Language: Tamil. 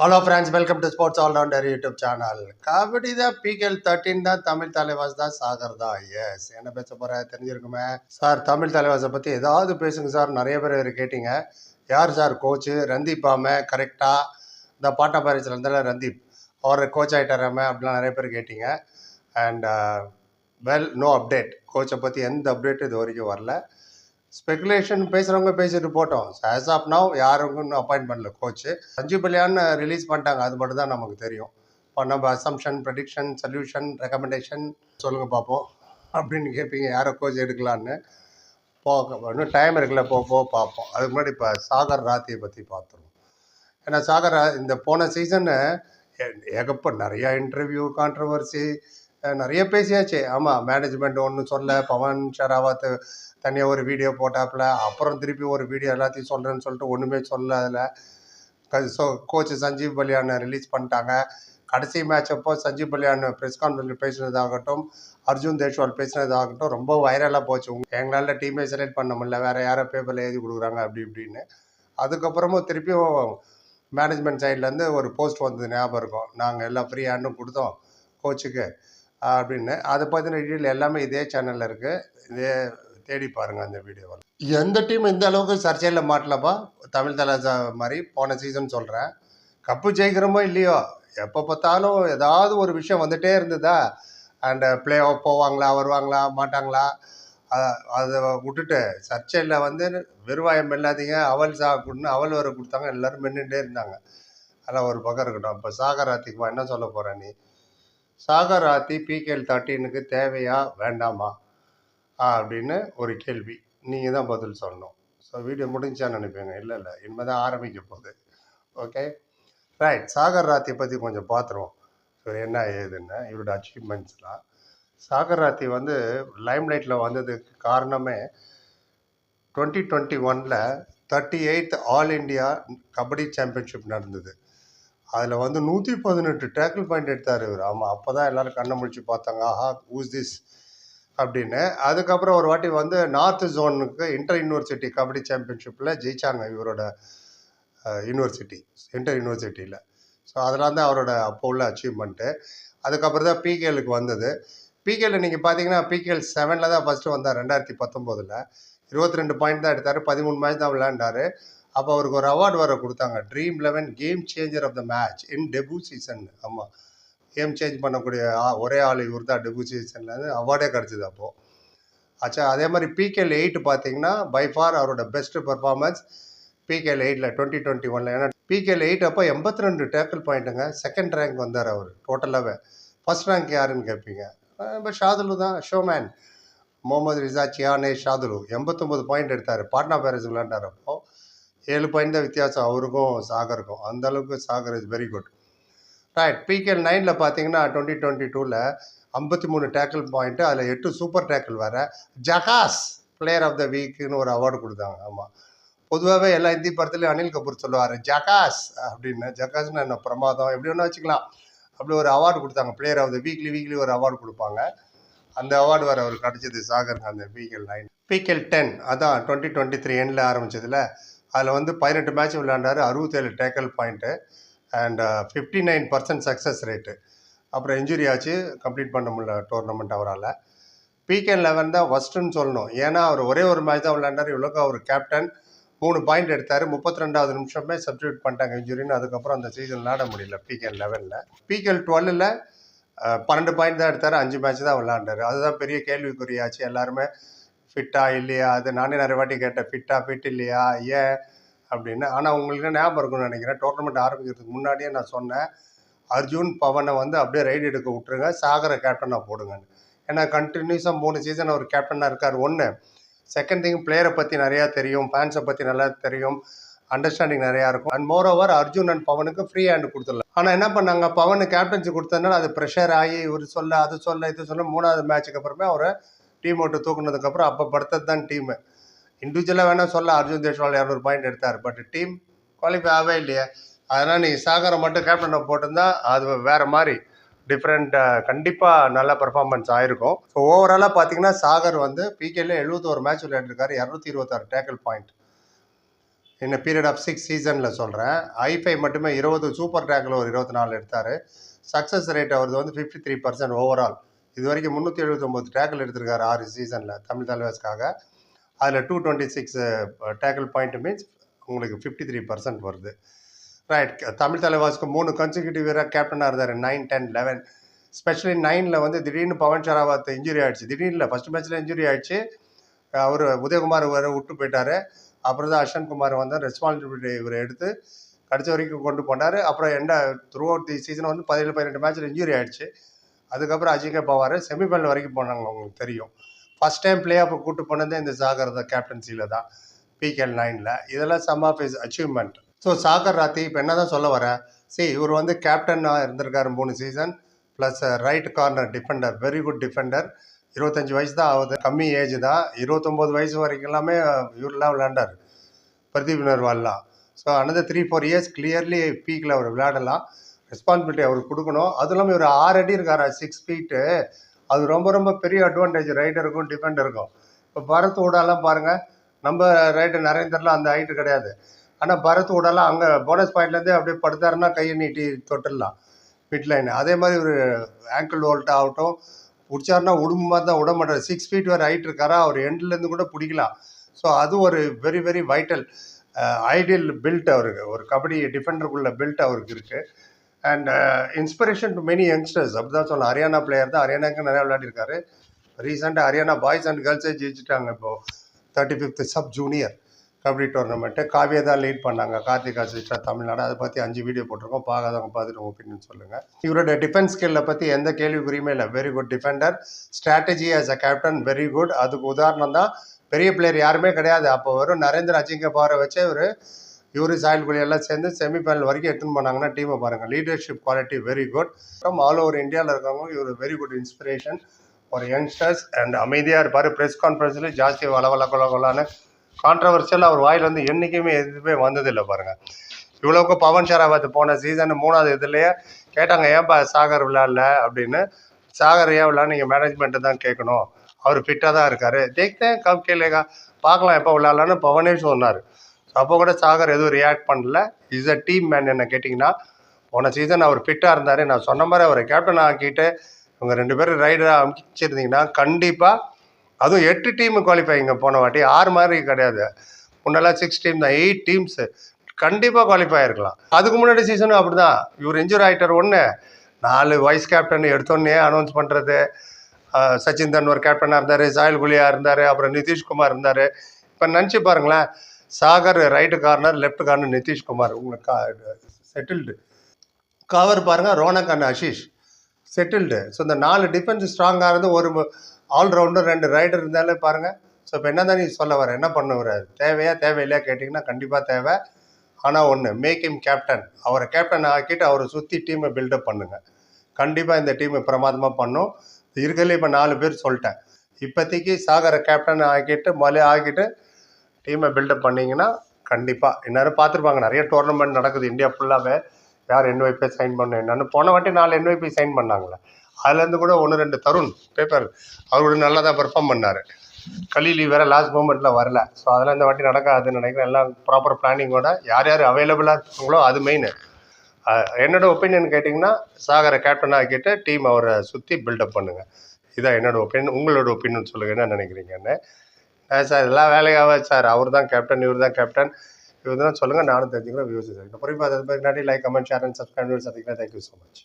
Hello friends welcome to sports allrounder YouTube channel kabaddi தான் பிகேல் தேர்ட்டின் தான் தமிழ் தலைவாஸ் தான் சாகர் தான். எஸ் என்ன பேச போகிற தெரிஞ்சிருக்குமே? சார் தமிழ் தலைவாஸை பற்றி ஏதாவது பேசுங்க சார் நிறைய பேர் கேட்டீங்க. யார் சார் கோச்சு ரந்தீப் ஆமே கரெக்டாக இந்த பாட்டா பாரிஸில் இருந்தால ரந்தீப். அவர் கோச் ஆகிட்டாராமே அப்படிலாம் நிறைய பேர் கேட்டீங்க. அண்ட் வெல் நோ அப்டேட் கோச்சை பற்றி எந்த அப்டேட்டும் இது வரைக்கும் வரல. ஸ்பெகுலேஷன் பேசுகிறவங்க பேசிட்டு போட்டோம். ஆஸ் ஆஃப் நவ் யாருக்கும் இன்னும் பண்ணல கோச்சு சஞ்சீவ் பல்லியான் ரிலீஸ் பண்ணிட்டாங்க. அது மட்டும் தான் நமக்கு தெரியும். இப்போ நம்ம அசம்ஷன் ப்ரெடிக்ஷன் சொல்யூஷன் ரெக்கமெண்டேஷன் சொல்லுங்கள் பார்ப்போம். அப்படின்னு கேட்பீங்க யாரை கோச் எடுக்கலான்னு. போ இன்னும் டைம் இருக்குல்ல போக போக பார்ப்போம். அதுக்கு முன்னாடி இப்போ சாகர் ராத்தியை பற்றி பார்த்துருவோம். ஏன்னா சாகர் இந்த போன சீசனு ஏகப்ப நிறையா இன்டர்வியூ கான்ட்ரவர்சி நிறைய பேசியாச்சு. ஆமாம் மேனேஜ்மெண்ட் ஒன்று சொல்ல பவன் ஷராவத் தனியாக ஒரு வீடியோ போட்டாப்புல அப்புறம் திருப்பி ஒரு வீடியோ எல்லாத்தையும் சொல்கிறேன்னு சொல்லிட்டு ஒன்றுமே சொல்ல அதில் ஸோ கோச் சஞ்சீவ் பல்யானை ரிலீஸ் பண்ணிட்டாங்க. கடைசி மேட்ச் அப்போ சஞ்சீவ் பல்யான் ப்ரெஸ் கான்ஃபரன்ஸில் பேசினதாகட்டும் அர்ஜுன் தேஷ்வால் பேசினதாகட்டும் ரொம்ப வைரலாக போச்சு. எங்களால் டீமே செலக்ட் பண்ண முடியல. வேறு யாரோ பேப்பரில் எழுதி கொடுக்குறாங்க அப்படி இப்படின்னு. அதுக்கப்புறமும் திருப்பியும் மேனேஜ்மெண்ட் சைட்லேருந்து ஒரு போஸ்ட் வந்தது ஞாபகம் இருக்கும். நாங்கள் எல்லாம் ஃப்ரீ ஹேண்டும் கொடுத்தோம் கோச்சுக்கு அப்படின்னு. அதை பற்றின டீட்டெயில் எல்லாமே இதே சேனலில் இருக்குது இதே தேடி பாருங்கள் அந்த வீடியோவில் எந்த டீம் இந்த அளவுக்கு சர்ச்சையில் மாட்டலப்பா? தமிழ் தலாசா மாதிரி போன சீசன் சொல்கிறேன் கப்பு ஜெயிக்கிறோமோ இல்லையோ? எப்போ பார்த்தாலும் ஏதாவது ஒரு விஷயம் வந்துட்டே இருந்ததா? அண்ட் பிளே ஆஃப் போவாங்களா வருவாங்களா மாட்டாங்களா? அதை விட்டுட்டு சர்ச்சையில் வந்து வெறுவாயம் இல்லாதீங்க. அவல் சாப்பிடணும் அவல் வர கொடுத்தாங்க. எல்லோரும் மென்னுட்டே இருந்தாங்க. அதெல்லாம் ஒரு பக்கம் இருக்கட்டும். இப்போ சாகர் ஆத்திக்குமா? என்ன சொல்ல போகிற நீ? சாகர் ஆத்தி பிகேஎல் தேர்ட்டீனுக்கு தேவையா வேண்டாமா? அப்படின்னு ஒரு கேள்வி. நீங்கள் தான் பதில் சொல்லணும். ஸோ வீடியோ முடிஞ்சான்னு நினைப்பீங்க. இல்லை இல்லை. இனிமேல் தான் ஆரம்பிக்க போகுது. ஓகே ரைட் சாகர் ராத்தியை பற்றி கொஞ்சம் பார்த்துருவோம் ஸோ என்ன ஏதுன்னு. இவரோட அச்சீவ்மெண்ட்ஸ்லாம் சாகர் ராத்தி வந்து லைம்லைட்டில் வந்ததுக்கு காரணமே டுவெண்ட்டி டுவெண்ட்டி ஒனில் thirty eighth all India kabaddi championship நடந்தது. அதில் வந்து நூற்றி பதினெட்டு டேக்கிள் பாயிண்ட் எடுத்தார் இவர். ஆமாம் அப்போ தான் எல்லோரும் கண்ணை முடிச்சு பார்த்தாங்க ஆஹா ஊஸ் திஸ் அப்படின்னு. அதுக்கப்புறம் ஒரு வாட்டி வந்து நார்த் ஜோனுக்கு இன்டர் யூனிவர்சிட்டி கபடி சாம்பியன்ஷிப்பில் ஜெயிச்சாங்க இவரோட யூனிவர்சிட்டி இன்டர் யூனிவர்சிட்டியில் ஸோ அதெல்லாம் தான் அவரோட அப்போ உள்ள அச்சீவ்மெண்ட்டு அதுக்கப்புறம் தான் பிகேலுக்கு வந்தது. பிகேல நீங்கள் பார்த்தீங்கன்னா பிகேஎல் செவனில் தான் ஃபஸ்ட்டு வந்தார் ரெண்டாயிரத்தி பத்தொம்போதில். இருபத்தி ரெண்டு பாயிண்ட் தான் எடுத்தார் பதிமூணு மேட்ச் தான் விளையாண்டார். அப்போ அவருக்கு ஒரு அவார்டு வர கொடுத்தாங்க. Dream eleven game changer of the match in debut season ஆமாம் கேம் சேஞ்ச் பண்ணக்கூடிய ஆ- ஒரே ஆள் இவர் தான் டெபு சீசன்லேருந்து அவார்டே கிடச்சிது அப்போது ஆச்சா அதே மாதிரி பிகேஎல் எயிட் பார்த்தீங்கன்னா பை ஃபார் அவரோட பெஸ்ட் பர்ஃபார்மன்ஸ் பிகேஎல் எயிட்டில் டுவெண்ட்டி டுவெண்ட்டி ஒனில் ஏன்னா பிகேஎல் எயிட் அப்போ எண்பத்தி ரெண்டு டேக்கிள் பாயிண்ட்டுங்க செகண்ட் ரேங்க் வந்தார் அவர் டோட்டலாகவே ஃபர்ஸ்ட் ரேங்க் யாருன்னு கேட்பீங்க இப்போ ஷாதுலு தான் showman Mohammad Reza Chiyaneh Shadloui. எண்பத்தொம்பது point எடுத்தார். பாட்னா பேரஸ் விளாண்டார் அப்போ. ஏழு பாயிண்ட் தான் வித்தியாசம். அவருக்கும் சாகருக்கும். அந்தளவுக்கு Sagar is very good right PKL நைனில் பார்த்தீங்கன்னா டுவெண்ட்டி டுவெண்ட்டி டூவில் ஐம்பத்தி மூணு டேக்கிள் பாயிண்ட்டு அதில் எட்டு சூப்பர் டேக்கிள் வேறு. ஜகாஸ் பிளேயர் ஆஃப் த வீக்குன்னு ஒரு அவார்டு கொடுத்தாங்க. ஆமாம் பொதுவாகவே எல்லா இந்தி படத்துலையும் அனில் கபூர் சொல்லுவார் ஜகாஸ் அப்படின்னு. ஜகாஸ்னு என்ன? பிரமாதம். எப்படி ஒன்று வச்சுக்கலாம். அப்படி ஒரு அவார்டு கொடுத்தாங்க. Player of the weekly weekly ஒரு அவார்டு கொடுப்பாங்க. அந்த அவார்டு வேறு அவர் கிடச்சிது சாகருங்க அந்த பிகேஎல் நைன் பிகேஎல் டென் அதான் டுவெண்ட்டி டுவெண்ட்டி த்ரீ எண்டில் ஆரம்பித்ததில் அதில் வந்து பதினெட்டு மேட்ச் விளையாண்டார் அறுபத்தேழு tackle point and fifty nine percent success rate அப்புறம் இன்ஜுரி ஆச்சு கம்ப்ளீட் பண்ண முடியல டோர்னமெண்ட் அவரால். பிகேஎல் லெவன் தான் ஃபஸ்ட்டுன்னு சொல்லணும். ஏன்னா அவர் ஒரே ஒரு மேட்ச் தான் விளையாண்டார். இவ்வளோக்கு அவர் கேப்டன் மூணு பாயிண்ட் எடுத்தார். முப்பத்தி ரெண்டாவது நிமிஷமே சப்ஸ்டியூட் பண்ணிட்டாங்க இன்ஜுரின்னு அதுக்கப்புறம் அந்த சீசன் விளாட முடியல பிகேஎல் லெவனில் பிகேஎல் டுவெல்லில் பன்னெண்டு பாயிண்ட் தான் எடுத்தார். அஞ்சு மேட்ச் தான் விளாண்டாரு அதுதான் பெரிய கேள்விக்குறியாச்சு. எல்லாருமே ஃபிட்டா இல்லையா? அது நானே நிறைய வாட்டி கேட்டேன் ஃபிட்டா ஃபிட் இல்லையா? ஏன்? அப்படின்னு. ஆனால் உங்களுக்கு ஞாபகம் இருக்கும்னு நினைக்கிறேன். டோர்னமெண்ட் ஆரம்பிக்கிறதுக்கு முன்னாடியே நான் சொன்னேன் அர்ஜுன் பவனை வந்து அப்படியே ரைடு எடுக்க விட்டுருங்க சாகர கேப்டனாக போடுங்கன்னு. ஏன்னா கண்டினியூஸாக மூணு சீசன் அவர் கேப்டனாக இருக்கார். ஒன்று செகண்ட் திங் பிளேயரை பற்றி நிறையா தெரியும் ஃபேன்ஸை பற்றி நல்லா தெரியும் அண்டர்ஸ்டாண்டிங் நிறையா இருக்கும். And more over Arjun and பவனுக்கு free hand கொடுத்துடலாம். ஆனால் என்ன பண்ணாங்க? பவனு கேப்டன்சி கொடுத்ததுனால அது ப்ரெஷர் ஆகி இவர் சொல்ல அது சொல்ல இது சொல்ல மூணாவது மேட்ச்சுக்கு அப்புறமே அவரை டீம் விட்டு தூக்குனதுக்கப்புறம் அப்போ படுத்தது தான் டீமு இண்டிவிஜுவலாக வேணால் சொல்ல அர்ஜுன் தேஷ்வால் இரநூறு பாயிண்ட் எடுத்தார். பட் டீம் குவாலிஃபை ஆகவே இல்லையே. அதனால் நீ சாகரை மட்டும் கேப்டனை போட்டிருந்தா அது வேறு மாதிரி டிஃப்ரெண்ட் கண்டிப்பாக நல்ல பர்ஃபார்மன்ஸ் ஆயிருக்கும். ஸோ ஓவராலாக பார்த்தீங்கன்னா சாகர் வந்து பிகேல எழுபத்தோரு மேட்ச் விளையாண்டுருக்காரு இரநூத்தி இருபத்தாறு டேக்கிள் பாயிண்ட் இந்த பீரியட் ஆஃப் சிக்ஸ் சீசனில் சொல்கிறேன் ஐஃபை மட்டுமே இருபது சூப்பர் டேக்கில் ஒரு இருபத்தி நாலு எடுத்தார். சக்ஸஸ் ரேட் அவரது வந்து ஃபிஃப்டி த்ரீ பர்சன்ட் ஓவரால் இது வரைக்கும் முந்நூற்றி எழுபத்தொம்போது டேக்கிள் எடுத்திருக்காரு ஆறு சீசனில் தமிழ் தலைவாஸ்க்காக அதில் two twenty six tackle point means உங்களுக்கு ஃபிஃப்டி த்ரீ பர்சன்ட் வருது ரைட் தமிழ் தலைவாஸ்க்கு மூணு கன்சிக்யூட்டிவ் கேப்டனாக இருந்தார். நைன் டென் லெவன் ஸ்பெஷலி நைனில் வந்து திடீர்னு பவன் ஷராவத் இன்ஜுரி ஆயிடுச்சு. திடீர்னு ஃபஸ்ட் மேட்ச்சில் இன்ஜுரி ஆயிடுச்சு. அவர் உதயகுமார் வர விட்டு போயிட்டார். அப்புறம் தான் அஷன் குமார் வந்து ரெஸ்பான்சிபிலிட்டி இவர் எடுத்து கடைசி வரைக்கும் கொண்டு போனார். அப்புறம் and throughout the season வந்து பதினேழு பதினெட்டு மேட்ச்சில் இன்ஜுரி ஆயிடுச்சு. அதுக்கப்புறம் அஜிங்கே பவார். செமிஃபைனல் வரைக்கும் போனாங்க உங்களுக்கு தெரியும். ஃபஸ்ட் டைம் பிளே ஆஃப் கூட்டு போனதே இந்த சாகர் தான் கேப்டன்சியில் தான் பிகேஎல் நைனில் இதெல்லாம் some of is achievement so Sagar Rathi இப்போ என்ன தான் சொல்ல வரேன் சரி இவர் வந்து கேப்டனாக இருந்திருக்காரு மூணு season plus right corner defender very good defender இருபத்தஞ்சி வயசு தான் ஆகுது கம்மி ஏஜ் தான். இருபத்தொம்போது வயசு வரைக்கும் எல்லாமே இவரெலாம் விளையாண்டார் Pradeep நர்வால்லாம் so another three four years clearly பீக்கில் அவர் விளையாடலாம். ரெஸ்பான்சிபிலிட்டி அவருக்கு கொடுக்கணும். அதுவும் இல்லாமல் இவர் ஆறு அடி இருக்காரா? சிக்ஸ் ஃபீட்டு அது ரொம்ப ரொம்ப பெரிய அட்வான்டேஜ் ரைடருக்கும் டிஃபெண்டருக்கும் இப்போ பரத் ஊடாலாம் பாருங்கள் நம்ம ரைடர் நரேந்தர்லாம் அந்த ஹைட்டு கிடையாது. ஆனால் பரத் ஊடாலாம் அங்கே போனஸ் பாயிண்ட்லேருந்தே அப்படியே படுத்தாருன்னா கையை நீட்டி தொட்டுடலாம். மிட் லைன் அதே மாதிரி ஒரு ஆங்கிள் ஓல்ட் ஆகட்டும். பிடிச்சாருன்னா உடம்பு மாதிரி தான் விட மாட்டார். சிக்ஸ் ஃபீட் வரை ஹைட் இருக்காரா? அவர் எண்ட்லேருந்து கூட பிடிக்கலாம். ஸோ அது ஒரு very very vital ideal build அவருக்கு. ஒரு கபடி டிஃபெண்டருக்குள்ள பில்ட் அவருக்கு இருக்குது and inspiration to many youngsters அப்படி தான் சொல்லலாம் ஹரியானா பிளேயர் தான். ஹரியானாக்கு நிறையா விளையாடிருக்காரு. ரீசெண்டாக ஹரியானா பாய்ஸ் அண்ட் கேர்ள்ஸே ஜெயிச்சிட்டாங்க இப்போது thirty fifth sub junior kabaddi tournament Kavya தான் லீட் பண்ணாங்க. கார்த்திகா சிஸ்டா தமிழ்நாடு. அதை பற்றி அஞ்சு வீடியோ போட்டிருக்கோம். பார்க்காதவங்க பார்த்துட்டு உங்கள் ஒப்பீனியன் சொல்லுங்கள் இவரோட டிஃபென்ஸ் ஸ்கில்லை பற்றி எந்த கேள்விக்குறியுமே இல்லை. Very good defender strategy as a captain very good அதுக்கு உதாரணம் தான் பெரிய பிளேயர் யாருமே கிடையாது. அப்போ வரும் நரேந்திர அஜிங்க பாரை வச்சு ஒரு யூரி சாயல் குழி எல்லாம் சேர்ந்து செமிஃபைனல் வரைக்கும் எடுத்துன்னு போனாங்கன்னா டீமை பாருங்கள் leadership quality very good from all over இந்தியாவில் இருக்கவங்க இவர் வெரி குட் இன்ஸ்பிரேஷன் ஒரு யங்ஸ்டர்ஸ் அண்ட் அமைதியாக இருப்பார். ப்ரெஸ் கான்ஃபரன்ஸில் ஜாஸ்தி வளவல வள கொல கான்ட்ரவர்ஷியல் அவர் வாயிலேருந்து என்றைக்குமே எதுவுமே வந்ததில்லை பாருங்கள் இவ்வளோக்கு பவன் ஷராவத் போன சீசன் மூணாவது இதுலேயே கேட்டாங்க ஏன்பா சாகர் விளாடல அப்படின்னு. சாகர் ஏன் விளாட்னு நீங்கள் மேனேஜ்மெண்ட்டு தான் கேட்கணும். அவர் ஃபிட்டாக தான் இருக்கார். தேக்தேன் கம் கேளுங்க. பார்க்கலாம் எப்போ விளாட்லான்னு பவனே சொன்னார். அப்போ கூட சாகர் எதுவும் ரியாக்ட் பண்ணல. இஸ் அ டீம் மேன் என்ன கேட்டிங்கன்னா போன சீசன் அவர் ஃபிட்டாக இருந்தார். நான் சொன்ன மாதிரி அவரை கேப்டன் ஆக்கிட்டு இவங்க ரெண்டு பேரும் ரைடராக அமைச்சிருந்தீங்கன்னா கண்டிப்பாக அதுவும் எட்டு டீமு குவாலிஃபைங்க போன வாட்டி ஆறு மாதிரி கிடையாது. முன்னெல்லாம் சிக்ஸ் டீம் தான் எயிட் டீம்ஸு கண்டிப்பாக குவாலிஃபை ஆயிருக்கலாம். அதுக்கு முன்னாடி சீசனும் அப்படி தான் இவர் இன்ஜூர் ஆகிட்டார் ஒன்று நாலு வைஸ் கேப்டன் எடுத்தோன்னே அனௌன்ஸ் பண்ணுறது சச்சின் தன்வர் கேப்டனாக இருந்தார் சாயல் குலியாக இருந்தார் அப்புறம் நிதிஷ்குமார் இருந்தார். இப்போ நினச்சி பாருங்களேன் Sagar right corner left corner Nitish Kumar உங்களுக்கு செட்டில்டு கவர் பாருங்கள் Ronak and Ashish settled so இந்த நாலு டிஃபென்ஸ் ஸ்ட்ராங்காக இருந்து ஒரு ஆல்ரவுண்டர் ரெண்டு ரைடர் இருந்தாலே பாருங்கள் ஸோ இப்போ என்ன தான் நீ சொல்ல வர என்ன பண்ண வர? தேவையா தேவையில்லையா கேட்டிங்கன்னா கண்டிப்பாக தேவை. ஆனால் ஒன்று மேக் இம் கேப்டன் அவரை கேப்டன் ஆக்கிட்டு அவரை சுற்றி டீமை பில்டப் பண்ணுங்கள் கண்டிப்பாக இந்த டீமை பிரமாதமாக பண்ணும். இருக்கிறதுல இப்போ நாலு பேர் சொல்லிட்டேன். இப்போதைக்கு சாகரை கேப்டன் ஆக்கிட்டு மலை ஆக்கிட்டு டீமை பில்டப் பண்ணிங்கன்னா கண்டிப்பாக எல்லோரும் பார்த்துருப்பாங்க. நிறைய டோர்னமெண்ட் நடக்குது. இந்தியா ஃபுல்லாகவே யார் என்ஒய்பி சைன் பண்ண என்னன்னு. போன வாட்டி நாலு என்ஒய்பி சைன் பண்ணாங்களே. அதுலேருந்து கூட ஒன்று ரெண்டு தருண் பேப்பர் அவர் கூட நல்லா தான் பெர்ஃபார்ம் பண்ணார். கலீலி வேறு லாஸ்ட் மூமெண்ட்டில் வரல. ஸோ அதெல்லாம் இந்த வாட்டி நடக்காதுன்னு நினைக்கிறேன். எல்லாம் ப்ராப்பர் பிளானிங்கோட யார் யார் அவைலபிளாக இருக்காங்களோ அது மெயின் என்னோட ஒப்பீனியன் கேட்டிங்கன்னா சாகரை கேப்டன் ஆக்கிட்டு டீம் அவரை சுற்றி பில்டப் பண்ணுங்கள் இதான் என்னோட ஒப்பீனியன் உங்களோட ஒப்பீனியன் சொல்லுங்கள் என்ன நினைக்கிறீங்கன்னு. சார் எல்லாம் வேலையாகவே சார் அவர் தான் கேப்டன் இவர் தான் கேப்டன் இவர் தான் சொல்லுங்கள் நானும் தெரிஞ்சுக்கிறேன். வியூஸ் அப்புறம் இப்போ அதை like comment share and subscribe சந்திக்கிறேன் தேங்க்யூ ஸோ மச்